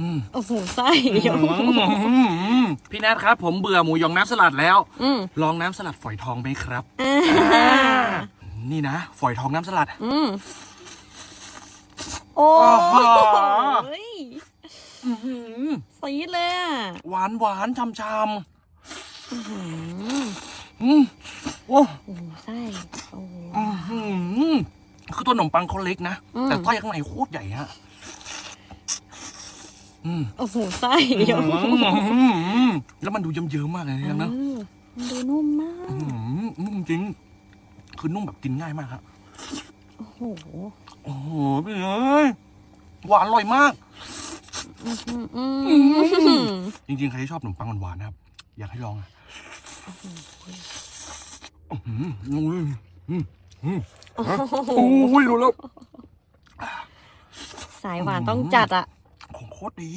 อืมโอ้โหไส้โอ้โหอืมพี่แนทครับ ผมเบื่อหมูยองน้ำสลัดแล้ว อืมลองน้ำสลัดฝอยทองไหมครับอ่านี่นะ ฝอยทองน้ำสลัด อืมโอ้โอ้โหยอื้อหือซีดเลยอะหวานหวานช่ำช่อื้อหือำอืมโอ้โอ้โหไส้โอ้โหอื้อหือคือตัวขนมปังเขาเล็กนะอืมแต่ไส้ข้างในโคตรใหญ่ฮะ อืมโอ้โหไส้อืโอ้โหมแล้วมันดูเยิ้มๆมากเลยนะเออมันดูนุ่มมากอื้อหือนุ่มจริง คือนุ่มแบบกินง่ายมากครับโอ้โหโอ้โหพี่เอ้ยหวานอร่อยมาก อืมอืมอืมจริงๆ ใครที่ชอบขนมปังหวานๆนะครับ อยากให้ลองอะอื้อหืออุ้ยอืมอืมโอ้โหโอ้ยรู้แล้ว สายหวานต้องจัดอะของโค ตรดี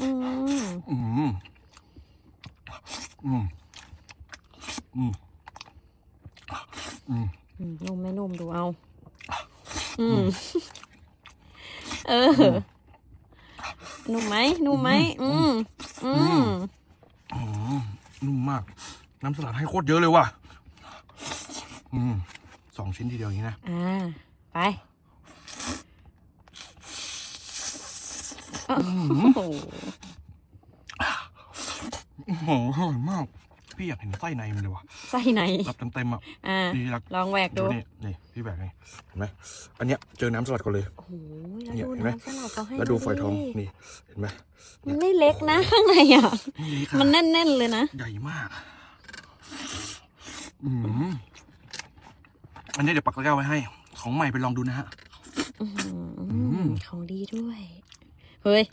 อืมอืมอืมอืมอืมอืมนุ่มไม่นุ่มดูเอา อืม เออ นุ่มไหม นุ่มไหมอืมอืม อืม นุ่มมาก น้ำสลัดให้โคตรเยอะเลยว่ะ อืม สองชิ้นทีเดียวอย่างนี้นะ อ่า ไปโอ้โหโอ้โหอร่อยมาก พี่อยากเห็นไส้ในมันเลยว่ะไส้ไหนรับเต็มๆอะอ่าดีรักลองแหวกดูนี่นี่พี่แบกนี่เห็นไหมอันเนี้ยเจอน้ำสลัดก่อนเลยโอ้โหแล้วเนี่ยดูเห็นไหมน้ำสลัดเขาให้แล้วดูฝอยทองดินี่เห็นไหมมันไม่เล็กนะข้างในอะนี่เล็กมันอะแน่นๆเลยนะใหญ่มากอืมอันนี้เดี๋ยวปักตะกร้าไว้ให้ ของใหม่ไปลองดูนะฮะอืมอืมของดีด้วย เฮ้ย